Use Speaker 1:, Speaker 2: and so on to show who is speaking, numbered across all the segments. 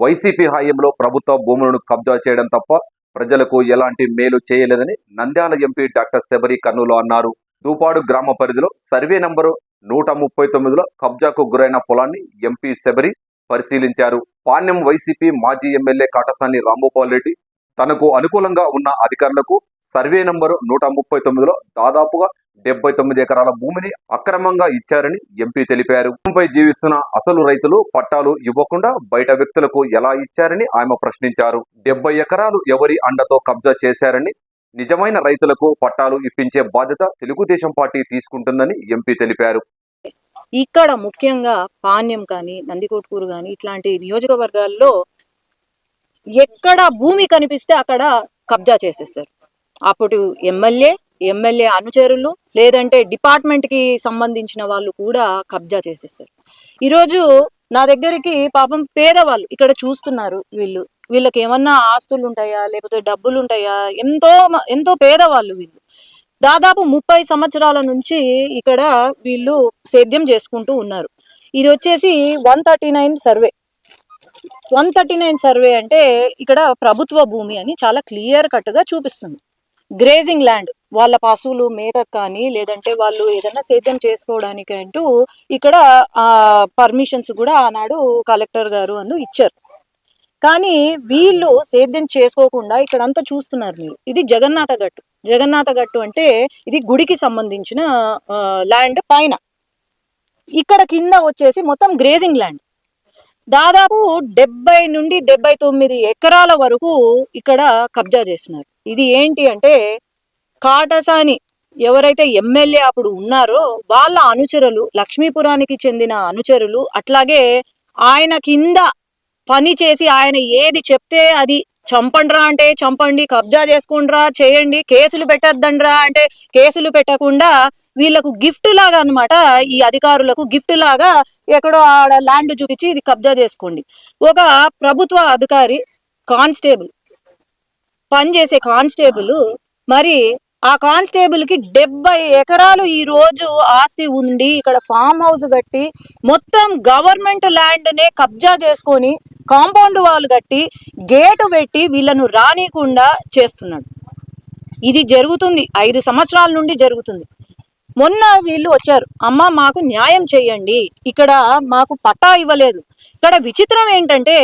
Speaker 1: YCP హయాంలో ప్రభుత్వ భూములను కబ్జా చేయడం తప్ప ప్రజలకు ఎలాంటి మేలు చేయలేదని నంద్యాల ఎంపీ డాక్టర్ శబరి కర్నూలు అన్నారు. దూపాడు గ్రామ పరిధిలో సర్వే నంబరు నూట ముప్పై తొమ్మిదిలో కబ్జాకు గురైన పొలాన్ని ఎంపీ శబరి పరిశీలించారు. పాణ్యం వైసీపీ మాజీ ఎమ్మెల్యే కాటసాని రాంభూపాల్ రెడ్డి తనకు అనుకూలంగా ఉన్న అధికారులకు సర్వే నంబరు నూట ముప్పై తొమ్మిదిలో దాదాపుగా డెబ్బై తొమ్మిది ఎకరాల భూమిని అక్రమంగా ఇచ్చారని ఎంపీ తెలిపారు. భూమిపై జీవిస్తున్న అసలు రైతులు పట్టాలు ఇవ్వకుండా బయట వ్యక్తులకు ఎలా ఇచ్చారని ఆమె ప్రశ్నించారు. డెబ్బై ఎకరాలు ఎవరి అండతో కబ్జా చేశారని నిజమైన రైతులకు పట్టాలు ఇప్పించే బాధ్యత తెలుగుదేశం పార్టీ తీసుకుంటుందని ఎంపీ తెలిపారు.
Speaker 2: ఇక్కడ ముఖ్యంగా పాణ్యం కానీ నందికోట్కూరు కానీ ఇట్లాంటి నియోజకవర్గాల్లో ఎక్కడ భూమి కనిపిస్తే అక్కడ కబ్జా చేసేసారు అప్పుడు ఎమ్మెల్యే ఎమ్మెల్యే అనుచరులు లేదంటే డిపార్ట్మెంట్కి సంబంధించిన వాళ్ళు కూడా కబ్జా చేసేసారు ఈరోజు నా దగ్గరికి పాపం పేదవాళ్ళు ఇక్కడ చూస్తున్నారు వీళ్ళు. వీళ్ళకి ఏమన్నా ఆస్తులు ఉంటాయా లేకపోతే డబ్బులు ఉంటాయా ఎంతో మ- ఎంతో పేదవాళ్ళు వీళ్ళు. దాదాపు ముప్పై సంవత్సరాల నుంచి ఇక్కడ వీళ్ళు సేద్యం చేసుకుంటూ ఉన్నారు. ఇది వచ్చేసి one thirty nine survey. One thirty nine survey అంటే ఇక్కడ ప్రభుత్వ భూమి అని చాలా క్లియర్ కట్గా చూపిస్తుంది. గ్రేజింగ్ ల్యాండ్ వాళ్ళ పశువులు మేతకు కానీ లేదంటే వాళ్ళు ఏదైనా సేద్యం చేసుకోవడానికి అంటూ ఇక్కడ ఆ పర్మిషన్స్ కూడా ఆనాడు కలెక్టర్ గారు అందు ఇచ్చారు. కానీ వీళ్ళు సేద్యం చేసుకోకుండా ఇక్కడంతా చూస్తున్నారు మీరు. ఇది జగన్నాథ గట్టు. జగన్నాథ గట్టు అంటే ఇది గుడికి సంబంధించిన ల్యాండ్ పైన. ఇక్కడ కింద వచ్చేసి మొత్తం గ్రేజింగ్ ల్యాండ్. దాదాపు డెబ్బై నుండి డెబ్బై తొమ్మిది ఎకరాల వరకు ఇక్కడ కబ్జా చేస్తున్నారు. ఇది ఏంటి అంటే కాటసాని ఎవరైతే ఎమ్మెల్యే అప్పుడు ఉన్నారో వాళ్ళ అనుచరులు లక్ష్మీపురానికి చెందిన అనుచరులు అట్లాగే ఆయన కింద పని చేసి ఆయన ఏది చెప్తే అది చంపండ్రా అంటే చంపండి కబ్జా చేసుకుండ్రా చేయండి కేసులు పెట్టద్దండ్రా అంటే కేసులు పెట్టకుండా వీళ్ళకు గిఫ్ట్ లాగా అన్నమాట ఈ అధికారులకు గిఫ్ట్ లాగా ఎక్కడో ఆడ ల్యాండ్ చూపించి ఇది కబ్జా చేసుకోండి. ఒక ప్రభుత్వ అధికారి కానిస్టేబుల్ పనిచేసే కానిస్టేబుల్ మరి ఆ కానిస్టేబుల్కి డెబ్బై ఎకరాలు ఈ రోజు ఆస్తి ఉండి ఇక్కడ ఫామ్ హౌస్ కట్టి మొత్తం గవర్నమెంట్ ల్యాండ్ నే కబ్జా చేసుకొని కాంపౌండ్ వాల్ కట్టి గేటు పెట్టి వీళ్ళను రానికుండా చేస్తున్నాడు. ఇది జరుగుతుంది. ఐదు సంవత్సరాల నుండి జరుగుతుంది. మొన్న వీళ్ళు వచ్చారు. అమ్మ మాకు న్యాయం చేయండి ఇక్కడ మాకు పట్టా ఇవ్వలేదు. ఇక్కడ విచిత్రం ఏంటంటే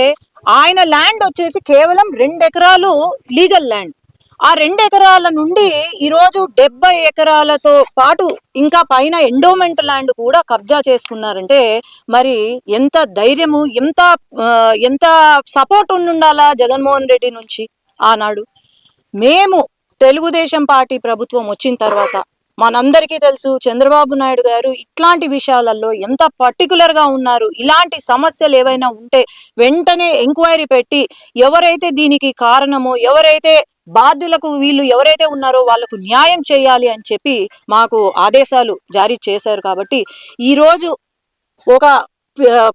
Speaker 2: ఆయన ల్యాండ్ వచ్చేసి కేవలం రెండు ఎకరాలు లీగల్ ల్యాండ్. ఆ రెండు ఎకరాల నుండి ఈరోజు డెబ్బై ఎకరాలతో పాటు ఇంకా పైన ఎండోమెంట్ ల్యాండ్ కూడా కబ్జా చేసుకున్నారంటే మరి ఎంత ధైర్యము ఎంత ఎంత సపోర్ట్ ఉండాలా జగన్మోహన్ రెడ్డి నుంచి ఆనాడు? మేము తెలుగుదేశం పార్టీ ప్రభుత్వం వచ్చిన తర్వాత మనందరికీ తెలుసు చంద్రబాబు నాయుడు గారు ఇట్లాంటి విషయాలలో ఎంత పర్టికులర్గా ఉన్నారు ఇలాంటి సమస్యలు ఏవైనా ఉంటే వెంటనే ఎంక్వైరీ పెట్టి ఎవరైతే దీనికి కారణమో ఎవరైతే బాధ్యులకు వీళ్ళు ఎవరైతే ఉన్నారో వాళ్ళకు న్యాయం చేయాలి అని చెప్పి మాకు ఆదేశాలు జారీ చేశారు కాబట్టి ఈరోజు ఒక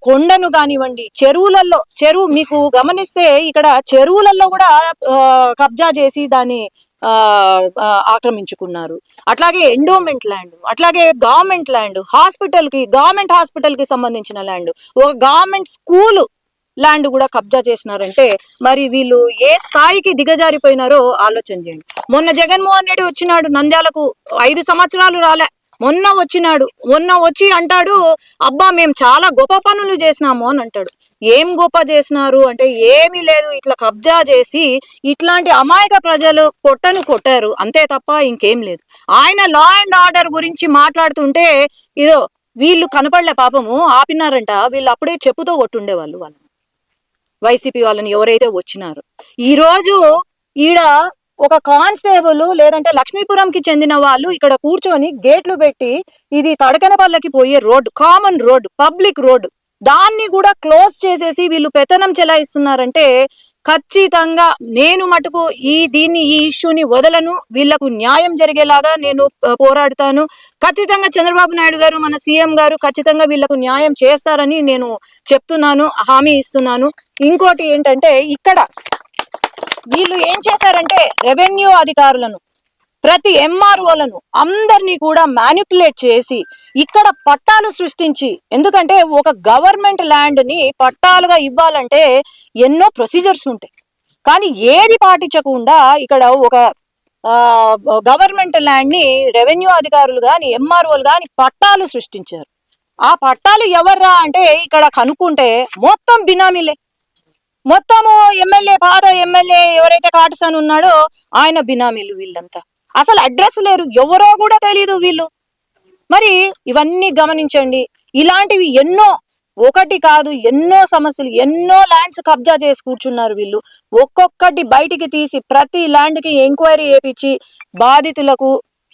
Speaker 2: కొండను కానివ్వండి చెరువులలో చెరువు మీకు గమనిస్తే ఇక్కడ చెరువులలో కూడా కబ్జా చేసి దాన్ని ఆక్రమించుకున్నారు. అట్లాగే ఎండోమెంట్ ల్యాండ్ అట్లాగే గవర్నమెంట్ ల్యాండ్ హాస్పిటల్కి గవర్నమెంట్ హాస్పిటల్కి సంబంధించిన ల్యాండ్ ఒక గవర్నమెంట్ స్కూల్ ల్యాండ్ కూడా కబ్జా చేసినారంటే మరి వీళ్ళు ఏ స్థాయికి దిగజారిపోయినారో ఆలోచన చేయండి. మొన్న జగన్మోహన్ రెడ్డి వచ్చినాడు నంద్యాలకు ఐదు సంవత్సరాలు రాలే. మొన్న వచ్చినాడు మొన్న వచ్చి అంటాడు అబ్బా మేము చాలా గొప్ప పనులు చేసినాము అని అంటాడు. ఏం గొప్ప చేసినారు? అంటే ఏమీ లేదు. ఇట్లా కబ్జా చేసి ఇట్లాంటి అమాయక ప్రజలు పొట్టను కొట్టారు. అంతే తప్ప ఇంకేం లేదు. ఆయన లా అండ్ ఆర్డర్ గురించి మాట్లాడుతుంటే ఇదో వీళ్ళు కనపడలే పాపము ఆపినారంట. వీళ్ళు అప్పుడే చెప్పుతో కొట్టుండే వాళ్ళు వాళ్ళని. వైసీపీ వాళ్ళని ఎవరైతే వచ్చినారో. ఈరోజు ఈడ ఒక కానిస్టేబుల్ లేదంటే లక్ష్మీపురంకి చెందిన వాళ్ళు ఇక్కడ కూర్చొని గేట్లు పెట్టి ఇది తడకనపల్లకి పోయే road common road public road దాన్ని కూడా క్లోజ్ చేసేసి వీళ్ళు పెత్తనం చెలాయిస్తున్నారంటే ఖచ్చితంగా నేను మటుకు ఈ దీన్ని ఈ ఇష్యూని వదలను. వీళ్ళకు న్యాయం జరిగేలాగా నేను పోరాడుతాను. ఖచ్చితంగా చంద్రబాబు నాయుడు గారు మన సీఎం గారు ఖచ్చితంగా వీళ్ళకు న్యాయం చేస్తారని నేను చెప్తున్నాను హామీ ఇస్తున్నాను. ఇంకోటి ఏంటంటే ఇక్కడ వీళ్ళు ఏం చేశారంటే రెవెన్యూ అధికారులను ప్రతి ఎంఆర్ఓలను అందరినీ కూడా మ్యానిపులేట్ చేసి ఇక్కడ పట్టాలు సృష్టించి ఎందుకంటే ఒక గవర్నమెంట్ ల్యాండ్ని పట్టాలుగా ఇవ్వాలంటే ఎన్నో ప్రొసీజర్స్ ఉంటాయి. కానీ ఏది పాటించకుండా ఇక్కడ ఒక గవర్నమెంట్ ల్యాండ్ని రెవెన్యూ అధికారులు కానీ ఎంఆర్ఓలు కానీ పట్టాలు సృష్టించారు. ఆ పట్టాలు ఎవర్రా అంటే ఇక్కడ కనుక్కుంటే మొత్తం బినామీలే. మొత్తము ఎమ్మెల్యే పాత ఎమ్మెల్యే ఎవరైతే కాటసాని ఉన్నాడో ఆయన బినామీలు వీళ్ళంతా. అసలు అడ్రస్ లేరు. ఎవరో కూడా తెలియదు వీళ్ళు. మరి ఇవన్నీ గమనించండి. ఇలాంటివి ఎన్నో ఒకటి కాదు ఎన్నో సమస్యలు ఎన్నో ల్యాండ్స్ కబ్జా చేసి కూర్చున్నారు వీళ్ళు. ఒక్కొక్కటి బయటికి తీసి ప్రతి ల్యాండ్కి ఎంక్వైరీ చేపించి బాధితులకు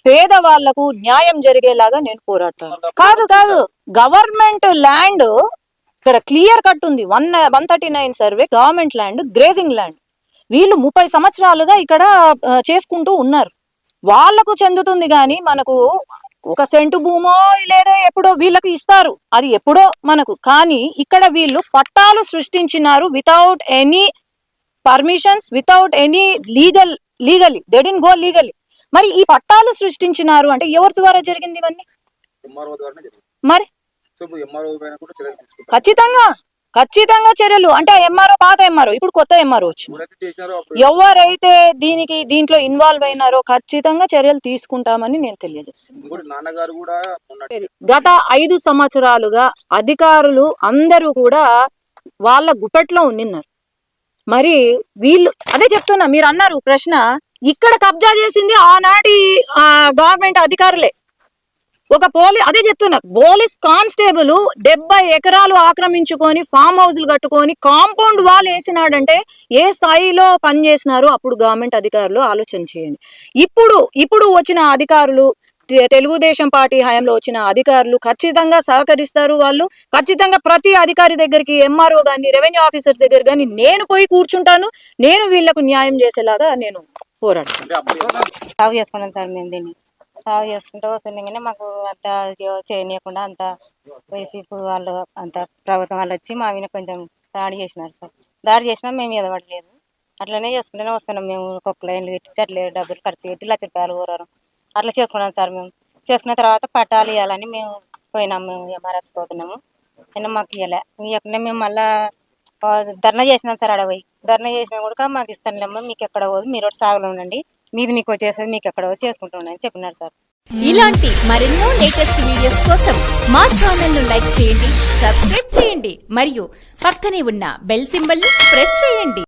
Speaker 2: పేదవాళ్ళకు న్యాయం జరిగేలాగా నేను పోరాడతాను కాదు కాదు. గవర్నమెంట్ ల్యాండ్ ఇక్కడ క్లియర్ కట్ ఉంది. One one thirty nine survey government land grazing land వీళ్ళు ముప్పై సంవత్సరాలుగా ఇక్కడ చేసుకుంటూ ఉన్నారు. వాళ్ళకు చెందుతుంది కానీ మనకు ఒక సెంటు భూమో లేదో ఎప్పుడో వీళ్ళకి ఇస్తారు. అది ఎప్పుడో మనకు. కానీ ఇక్కడ వీళ్ళు పట్టాలు సృష్టించినారు without any permissions without any legal legally డెడిన్ go legally మరి ఈ పట్టాలు సృష్టించినారు అంటే ఎవరి ద్వారా జరిగింది ఇవన్నీ? మరి? ఖచ్చితంగా. ఖచ్చితంగా చర్యలు. అంటే ఎంఆర్ఓ పాత ఎంఆర్ఓ ఇప్పుడు కొత్త ఎంఆర్ఓ వచ్చింది.
Speaker 3: ఎవరైతే
Speaker 2: దీనికి దీంట్లో ఇన్వాల్వ్ అయినారో ఖచ్చితంగా చర్యలు తీసుకుంటామని నేను తెలియజేస్తున్నాను. గత ఐదు సంవత్సరాలుగా అధికారులు అందరూ కూడా వాళ్ళ గుప్పెట్లో ఉండిన్నారు. మరి వీళ్ళు అదే చెప్తున్నా మీరు అన్నారు ప్రశ్న ఇక్కడ కబ్జా చేసింది ఆనాటి గవర్నమెంట్ అధికారులే. ఒక పోలీ అదే చెప్తున్నా. పోలీస్ కానిస్టేబుల్ డెబ్బై ఎకరాలు ఆక్రమించుకొని ఫామ్ హౌస్లు కట్టుకొని కాంపౌండ్ వాల్ వేసినాడంటే ఏ స్థాయిలో పనిచేసినారో అప్పుడు గవర్నమెంట్ అధికారులు ఆలోచన చేయండి. ఇప్పుడు ఇప్పుడు వచ్చిన అధికారులు తెలుగుదేశం పార్టీ హయాంలో వచ్చిన అధికారులు ఖచ్చితంగా సహకరిస్తారు వాళ్ళు. ఖచ్చితంగా ప్రతి అధికారి దగ్గరికి ఎంఆర్ఓ గాని రెవెన్యూ ఆఫీసర్ దగ్గర గాని నేను పోయి కూర్చుంటాను. నేను వీళ్ళకు న్యాయం చేసేలాగా నేను పోరాడతాను.
Speaker 4: సాగు సార్ మేము దీన్ని. సాగు చేసుకుంటూ వస్తుండగానే మాకు అంత చేయనీయకుండా అంత వేసి ఇప్పుడు వాళ్ళు అంత ప్రభుత్వం వాళ్ళు వచ్చి మా మీద కొంచెం దాడి చేసినారు సార్. దాడి చేసినా మేము ఎదవడలేదు అట్లనే చేసుకుంటూనే వస్తున్నాం మేము. ఒక్కొక్క లైన్లు పెట్టి అట్లే డబ్బులు ఖర్చు పెట్టి లక్ష రూపాయలు ఊరారం అట్లా చేసుకున్నాం సార్ మేము. చేసుకున్న తర్వాత పట్టాలు ఇవ్వాలని మేము పోయినాం మేము ఎంఆర్ఎస్ పోతున్నాము. అయినా మాకు ఇవ్వలే ఇవ్వకుండా మేము మళ్ళా ధర్నా చేసినాం సార్ అడవి ధర్నా చేసినా కూడా మాకు ఇస్తానులేమ్మా మీకు ఎక్కడ పోదు మీరు ఒకటి సాగులో ఉండండి. మీది మీకు వచ్చేసేది మీకు ఎక్కడ పోదు చేసుకుంటూ అని చెప్పినారు సార్.
Speaker 5: ఇలాంటి మరెన్నో లేటెస్ట్ వీడియోస్ కోసం మా ఛానల్ను లైక్ చేయండి సబ్స్క్రైబ్ చేయండి మరియు పక్కనే ఉన్న బెల్ సింబల్ని ప్రెస్ చేయండి.